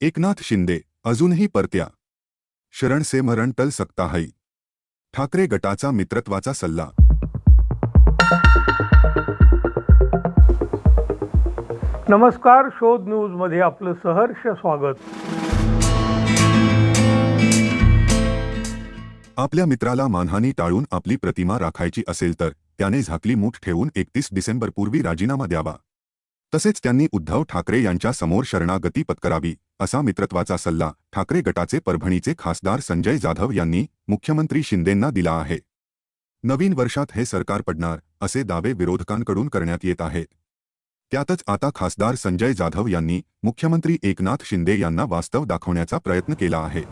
एकनाथ शिंदे अजूनही परत्या. शरण से मरण टल सकता है. ठाकरे गटाचा मित्रत्वाचा सल्ला. नमस्कार शोध न्यूजमध्ये आपलं सहर्ष स्वागत. आपल्या मित्राला मानहानी टाळून आपली प्रतिमा राखायची असेल तर त्याने झाकली मूठ ठेवून एकतीस डिसेंबरपूर्वी राजीनामा द्यावा. तसेच त्यांनी उद्धव ठाकरे यांच्या समोर शरणागती पत्करावी असा मित्रत्वाचा सल्ला ठाकरे गटाचे परभणीचे खासदार संजय जाधव यांनी मुख्यमंत्री शिंदेंना दिला आहे. नवीन वर्षात हे सरकार पडणार असे दावे विरोधकांकडून करण्यात येत आहेत. त्यातच आता खासदार संजय जाधव यांनी मुख्यमंत्री एकनाथ शिंदे यांना वास्तव दाखवण्याचा प्रयत्न केला आहे.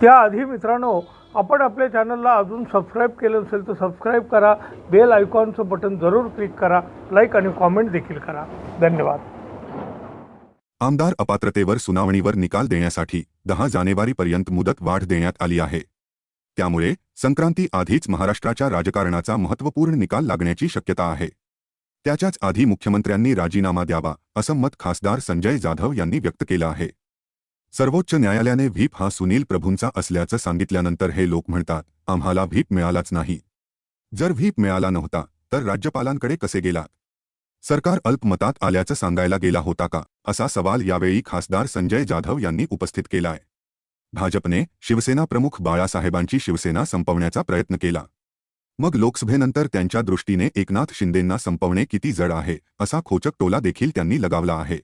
त्याआधी मित्रांनो आपण आपल्या चॅनलला अजून सबस्क्राईब केलं नसेल तर सबस्क्राईब करा. बेल आयकॉनचं बटन जरूर क्लिक करा. लाईक आणि कॉमेंट देखील करा. धन्यवाद. आमदार अपात्रतेवर सुनावणीवर निकाल देण्यासाठी दहा जानेवारीपर्यंत मुदत वाढ देण्यात आली आहे. त्यामुळे संक्रांती आधीच महाराष्ट्राच्या राजकारणाचा महत्त्वपूर्ण निकाल लागण्याची शक्यता आहे. त्याच्याच आधी मुख्यमंत्र्यांनी राजीनामा द्यावा असं मत खासदार संजय जाधव यांनी व्यक्त केलं आहे. सर्वोच्च न्यायालयाने व्हीप हा सुनील प्रभूंचा असल्याचं सांगितल्यानंतर हे लोक म्हणतात आम्हाला व्हीप मिळालाच नाही. जर व्हीप मिळाला नव्हता तर राज्यपालांकडे कसे गेलात? सरकार अल्पमतात आल्याचं सांगायला गेला होता का? असा सवाल यावेळी खासदार संजय जाधव यांनी उपस्थित केलाय. भाजपने शिवसेना प्रमुख बाळासाहेबांची शिवसेना संपवण्याचा प्रयत्न केला. मग लोकसभेनंतर त्यांच्या दृष्टीने एकनाथ शिंदेंना संपवणे किती जड आहे असा खोचक टोला देखील त्यांनी लगावला आहे.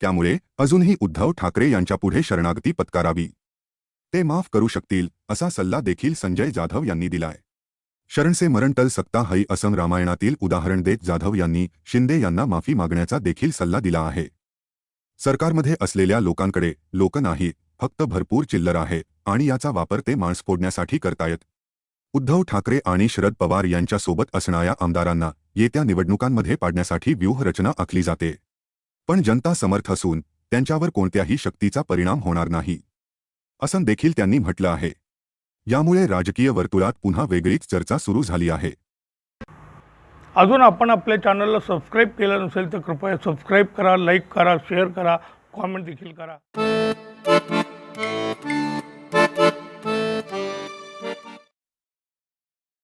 त्यामुळे अजूनही उद्धव ठाकरे यांच्यापुढे शरणागती पत्करावी. ते माफ करू शकतील असा सल्ला देखील संजय जाधव यांनी दिलाय. शरणसे मरणटल सत्ता हई असम रामायणातील उदाहरण देत जाधव यांनी शिंदे यांना माफी मागण्याचा देखील सल्ला दिला आहे. सरकारमध्ये असलेल्या लोकांकडे लोक नाही फक्त भरपूर चिल्लर आहे आणि याचा वापर ते माणस फोडण्यासाठी करतायत. उद्धव ठाकरे आणि शरद पवार यांच्यासोबत असणाऱ्या आमदारांना येत्या निवडणुकांमध्ये पाडण्यासाठी व्यूहरचना आखली जाते. पण जनता समर्थ असून त्यांच्यावर कोणत्याही शक्तीचा परिणाम होणार नाही. असं देखील त्यांनी म्हटलं आहे. यामुळे राजकीय वर्तुळात पुन्हा वेगळीच चर्चा सुरू झाली आहे. अजून आपण आपल्या चॅनलला सबस्क्राईब केलं नसेल तर कृपया सबस्क्राईब करा लाईक करा शेअर करा कॉमेंट देखील करा.